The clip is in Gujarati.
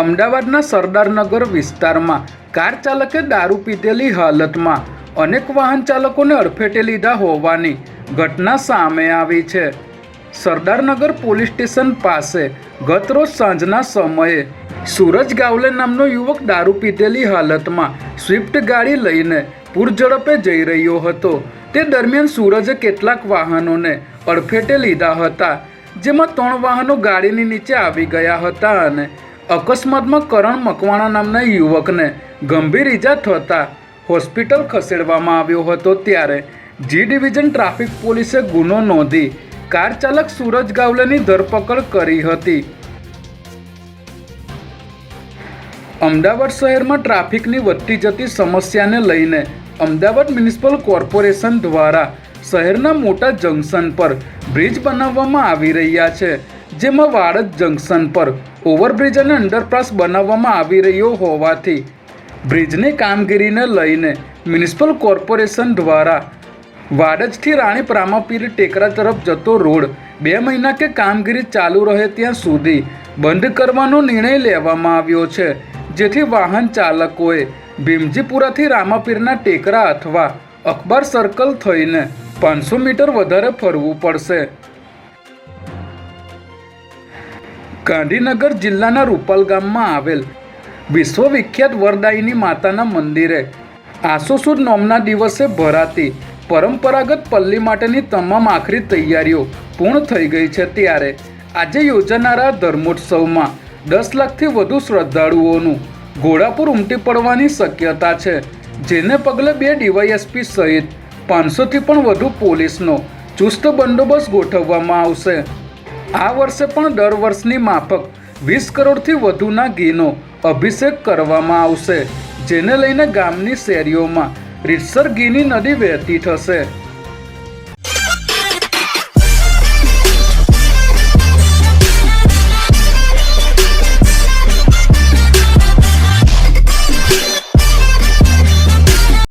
અમદાવાદના સરદારનગર વિસ્તારમાં કાર ચાલકે દારૂ પીધેલી હાલતમાં અનેક વાહન ચાલકોને અડફેટે લીધા હોવાની ઘટના સામે આવી છે. સરદારનગર પોલીસ સ્ટેશન પાસે ગત રોજ સાંજના સમયે સૂરજ ગાવલે નામનો યુવક દારૂ પીધેલી હાલતમાં સ્વિફ્ટ ગાડી લઈને પૂરઝડપે જઈ રહ્યો હતો. તે દરમિયાન સૂરજે કેટલાક વાહનોને અડફેટે લીધા હતા, જેમાં ત્રણ વાહનો ગાડીની નીચે આવી ગયા હતા અને અકસ્માતમાં કરણ મકવાણા નામના યુવકને ગંભીર ઈજા થતાં હોસ્પિટલ ખસેડવામાં આવ્યો હતો ત્યારે જી ડિવિઝન ટ્રાફિક પોલીસે ગુનો નોંધી કાર ચાલક સૂરજ ગાવલેની ધરપકડ કરી હતી. અમદાવાદ શહેરમાં ટ્રાફિકની વધતી જતી સમસ્યાને લઈને અમદાવાદ મ્યુનિસિપલ કોર્પોરેશન દ્વારા શહેરના મોટા જંકશન પર બ્રિજ બનાવવામાં આવી રહ્યા છે. જેમાં વાડજ જંકશન પર ઓવરબ્રિજ અને અંડરપાસ બનાવવામાં આવી રહ્યો હોવાથી બ્રિજની કામગીરીને લઈને મ્યુનિસિપલ કોર્પોરેશન દ્વારા વાડજથી રાણી પ્રામાપીર ટેકરા તરફ જતો રોડ બે મહિના કે કામગીરી ચાલુ રહે ત્યાં સુધી બંધ કરવાનો નિર્ણય લેવામાં આવ્યો છે, જેથી વાહન ચાલકોએ ભીમજીપુરાથી રામાપીરના ટેકરા અથવા અખબાર સર્કલ થઈને પાંચસો મીટર વધારે ફરવું પડશે. ગાંધીનગર જિલ્લાના રૂપલ ગામમાં આવેલ વિશ્વવિખ્યાત વરદાયીની માતાના મંદિરે આસો સુદ નોમના દિવસે ભરાતી પરંપરાગત પલ્લી માટેની તમામ આખરી તૈયારીઓ પૂર્ણ થઈ ગઈ છે ત્યારે આજે યોજાનારા ધર્મોત્સવમાં દસ લાખથી વધુ શ્રદ્ધાળુઓનું ઘોડાપુર ઉમટી પડવાની શક્યતા છે, જેને પગલે બે ડીવાયએસપી સહિત પાંચસોથી પણ વધુ પોલીસનો ચુસ્ત બંદોબસ્ત ગોઠવવામાં આવશે. આ વર્ષે પણ દર વર્ષની માફક વીસ કરોડથી વધુના ઘીનો અભિષેક કરવામાં આવશે, જેને લઈને ગામની શેરીઓમાં રીતસર ઘીની નદી વહેતી થશે.